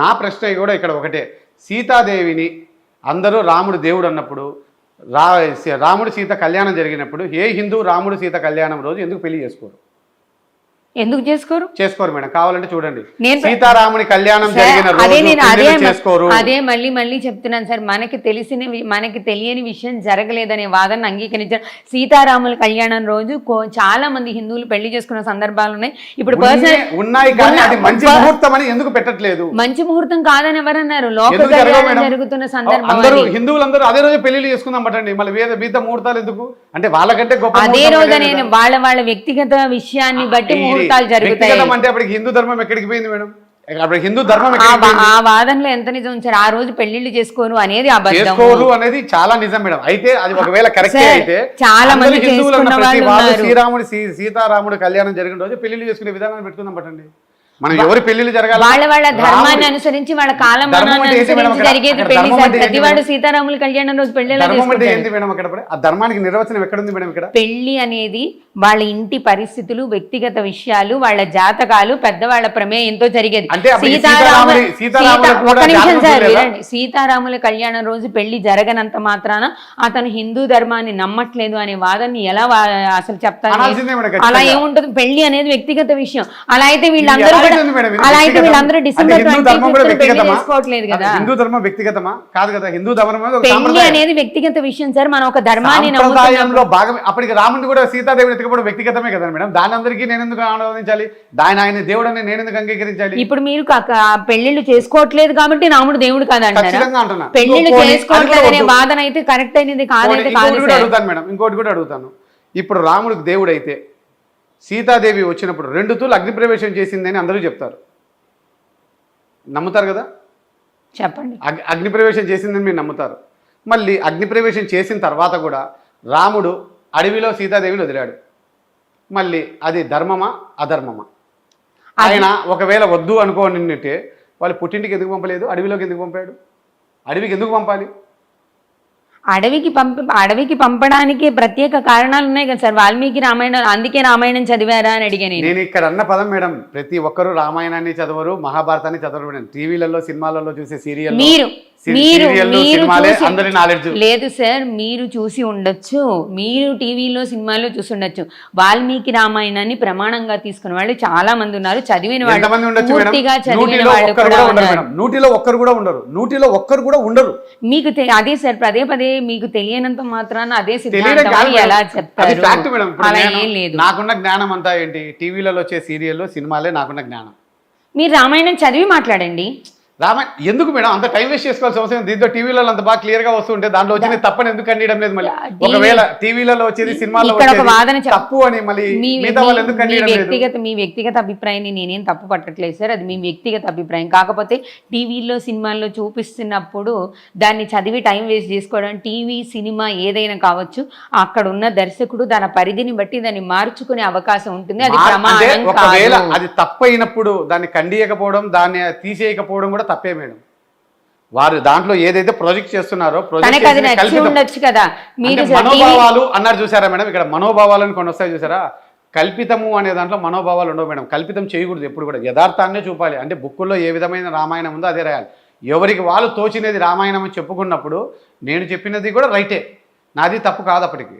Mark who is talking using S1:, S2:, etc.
S1: నా ప్రశ్న కూడా ఇక్కడ ఒకటే. సీతాదేవిని అందరూ రాముడు దేవుడు అన్నప్పుడు రా రాముడు సీత కళ్యాణం జరిగినప్పుడు ఏ హిందూ రాముడు సీత కళ్యాణం రోజు ఎందుకు పెళ్ళి చేసుకోరు?
S2: ఎందుకు చేసుకోరు?
S1: చేసుకోరు మేడం. కావాలంటే చూడండి. సీతారాముని కళ్యాణం జరిగిన
S2: అదే
S1: రోజు
S2: నేను అదే
S1: పెళ్ళిళ్ళు చేసుకోరు.
S2: అదే మళ్ళీ మళ్ళీ చెప్తున్నాను సార్. మనకి తెలిసిన మనకి తెలియని విషయం జరగలేదనే వాదన అంగీకరించారు సీతారాముల కళ్యాణం రోజు చాలా మంది హిందువులు పెళ్ళి చేసుకున్న సందర్భాలు ఉన్నాయి. ఇప్పుడు పర్సనల్
S1: ఉన్నాయి కానీ మంచి ముహూర్తం అని ఎందుకు పెట్టట్లేదు?
S2: మంచి ముహూర్తం కాదని ఎవరన్నారు? లోక? జరుగుతున్న సందర్భం
S1: అందరూ
S2: అది.
S1: హిందువులందరూ అదే రోజు పెళ్ళిళ్ళు చేసుకుందాం పట్టండి. మళ్ళీ వేద మిగతా ముహూర్తాలు ఎందుకు? అంటే వాళ్ళకంటే గొప్ప
S2: అదే రోజు నేను. వాళ్ళ వాళ్ళ వ్యక్తిగత విషయాన్ని బట్టి ముహూర్తాలు జరుగుతాయి.
S1: వ్యక్తిగతం అంటే అప్పటికి హిందూ ధర్మం ఎక్కడికి పోయింది మేడం? అప్పుడు హిందూ ధర్మం
S2: ఆ వాదనలో ఎంత నిజం సార్ ఆ రోజు పెళ్ళిళ్ళు చేసుకోరు అనేది
S1: చేసుకోరు అనేది చాలా నిజం మేడం. అయితే అది ఒకవేళ కరెక్ట్ అయితే
S2: చాలా మంది.
S1: శ్రీరాముడు సీతారాముడు కళ్యాణం జరిగిన రోజు పెళ్ళిళ్ళు చేసుకునే విధానాన్ని పెట్టుకుందాం పట్టండి. మనం ఎవరి పెళ్ళిళ్ళు జరగాలి?
S2: వాళ్ళ వాళ్ళ ధర్మాన్ని అనుసరించి వాళ్ళ
S1: మేడం?
S2: అనుసరించి? జరిగేది
S1: పెళ్ళి
S2: ప్రతివాడు? సీతారాముల కళ్యాణం రోజు పెళ్ళి ఎలా
S1: ధర్మం అంటే
S2: చేసుకుంటారు?
S1: ఏంటి మేడం అక్కడ ఆ ధర్మానికి నిర్వచనం ఎక్కడుంది మేడం ఇక్కడ?
S2: పెళ్ళి అనేది వాళ్ళ ఇంటి పరిస్థితులు వ్యక్తిగత విషయాలు వాళ్ళ జాతకాలు పెద్దవాళ్ళ ప్రమేయంతో జరిగేది సీతారాముల నిమిషం సార్? వినండి. సీతారాముల కళ్యాణం రోజు పెళ్ళి జరగనంత మాత్రాన అతను హిందూ ధర్మాన్ని నమ్మట్లేదు అనే వాదన్ని ఎలా అసలు చెప్తాను అలా. ఏముంటుంది పెళ్ళి అనేది వ్యక్తిగత విషయం అలా అయితే వీళ్ళందరూ అలా అయితే. వీళ్ళందరూ డిసెంబర్? చేసుకోవట్లేదు కదా
S1: హిందూ ధర్మం వ్యక్తిగతమా కాదు కదా హిందూ ధర్మం పెళ్ళి.
S2: అనేది వ్యక్తిగత విషయం సార్ మనం ఒక ధర్మాన్ని
S1: భాగం అప్పటికి రాముడిని కూడా సీతాదేవిని ఎత్తుకపోవడం వ్యక్తిగతమే కదా మేడం? దాని అందరికీ నేను ఎందుకు ఆనందించాలి దాని ఆయన దేవుడు అని నేను ఎందుకు అంగీకరించాలి?
S2: ఇప్పుడు మీరు పెళ్ళిళ్ళు చేసుకోవట్లేదు కాబట్టి రాముడు దేవుడు కాదు అంటారా
S1: ఖచ్చితంగా అంటున్నా.
S2: పెళ్ళిళ్ళు
S1: ఇంకో పోనీ,
S2: చేసుకోవట్లేదు
S1: అది
S2: అనే
S1: కూడా వద్దు.
S2: వాదన అయితే కరెక్ట్ అయినది
S1: పోనీ,
S2: కాదైతే కాదు
S1: ఇంకోటి కూడా
S2: సార్.
S1: అడుగుతాను మేడం. ఇంకోటి కూడా అడుగుతాను. ఇప్పుడు రాముడికి దేవుడు అయితే సీతాదేవి వచ్చినప్పుడు రెండు తూలు అగ్నిప్రవేశం చేసిందని అందరూ చెప్తారు. నమ్ముతారు కదా?
S2: చెప్పండి.
S1: అగ్ అగ్నిప్రవేశం చేసిందని మీరు నమ్ముతారు. మళ్ళీ అగ్నిప్రవేశం చేసిన తర్వాత కూడా రాముడు అడవిలో సీతాదేవిని వదిలాడు. మళ్ళీ అది ధర్మమా అధర్మమా? ఆయన ఒకవేళ వద్దు అనుకోనింటే వాళ్ళు పుట్టింటికి ఎందుకు పంపలేదు? అడవిలోకి ఎందుకు పంపాడు? అడవికి ఎందుకు పంపాలి?
S2: అడవికి పంప అడవికి పంపడానికి ప్రత్యేక కారణాలు ఉన్నాయి కదా సార్. వాల్మీకి రామాయణం అందుకే రామాయణం చదివారా అని అడిగా నేను.
S1: నేను ఇక్కడ అన్న పదం మేడం. ప్రతి ఒక్కరూ రామాయణాన్ని చదవరు మహాభారతాన్ని చదవరు మేడం. టీవీలలో సినిమాలలో చూసే సీరియల్
S2: మీరు మీరు మీరు
S1: సినిమాలే
S2: చూసి-
S1: అందరి నాలెడ్జ్
S2: లేదు సార్ మీరు చూసి ఉండొచ్చు. మీరు టీవీలో సినిమాలో చూసి ఉండొచ్చు. వాల్మీకి రామాయణాన్ని ప్రమాణంగా తీసుకున్న వాళ్ళు చాలా మంది ఉన్నారు. చదివిన వాళ్ళు పూర్తిగా చదివిన
S1: నూటిలో
S2: వాళ్ళు
S1: ఒక్కరు
S2: కూడా
S1: ఉండరు నూటిలో ఒక్కరు కూడా ఉండరు. నూటిలో ఒక్కరు కూడా ఉండరు.
S2: మీకు అదే సార్ పదే పదే మీకు తెలియనంత మాత్రాన అదే సిద్ధాంతం. ఎలా
S1: అది
S2: చెప్తారు అలా ఏం లేదు.
S1: నాకున్న జ్ఞానం అంతా ఏంటి? టీవీలలో వచ్చే సీరియల్లో సినిమాలే నాకున్న జ్ఞానం.
S2: మీరు రామాయణం చదివి మాట్లాడండి.
S1: రామాయణ ఎందుకు మేడం? అంత టైం వేస్ట్ చేసుకోవాల్సిన అవసరం. దీంతో టీవీలలో అంత బాగా క్లియర్గా వస్తుంటే దాంట్లో వచ్చింది తప్పని ఎందుకు కండియడం లేదు మళ్ళీ? ఒకవేళ టీవీలలో వచ్చేది సినిమాలో తప్పు అని మళ్ళీ
S2: వ్యక్తిగత మీ వ్యక్తిగత అభిప్రాయాన్ని నేనేం తప్పు పట్టట్లేదు సార్. అది మీ వ్యక్తిగత అభిప్రాయం. కాకపోతే టీవీలో సినిమాల్లో చూపిస్తున్నప్పుడు దాన్ని చదివి టైం వేస్ట్ చేసుకోవడం టీవీ సినిమా ఏదైనా కావచ్చు అక్కడ ఉన్న దర్శకుడు దాని పరిధిని బట్టి దాన్ని మార్చుకునే అవకాశం ఉంటుంది. అది కాదు.
S1: అది తప్పైనప్పుడు దాన్ని ఖండియకపోవడం దాన్ని తీసేయకపోవడం కూడా తప్పే మేడం. వారు దాంట్లో ఏదైతే ప్రాజెక్ట్ చేస్తున్నారో
S2: తనకు అది నచ్చి. ఉండొచ్చు కదా. మీరు
S1: మనోభావాలు అన్నారు చూసారా మేడం? ఇక్కడ మనోభావాలను కొన్ని వస్తాయి చూసారా? కల్పితము అనే దాంట్లో మనోభావాలు ఉండవు మేడం. కల్పితం చేయకూడదు ఎప్పుడు కూడా. యథార్థాన్నే చూపాలి. అంటే బుక్కుల్లో ఏ విధమైన రామాయణం ఉందో అదే రాయాలి. ఎవరికి వాళ్ళు తోచినది రామాయణం అని చెప్పుకున్నప్పుడు నేను చెప్పినది కూడా రైటే. నాది తప్పు కాదు అప్పటికి.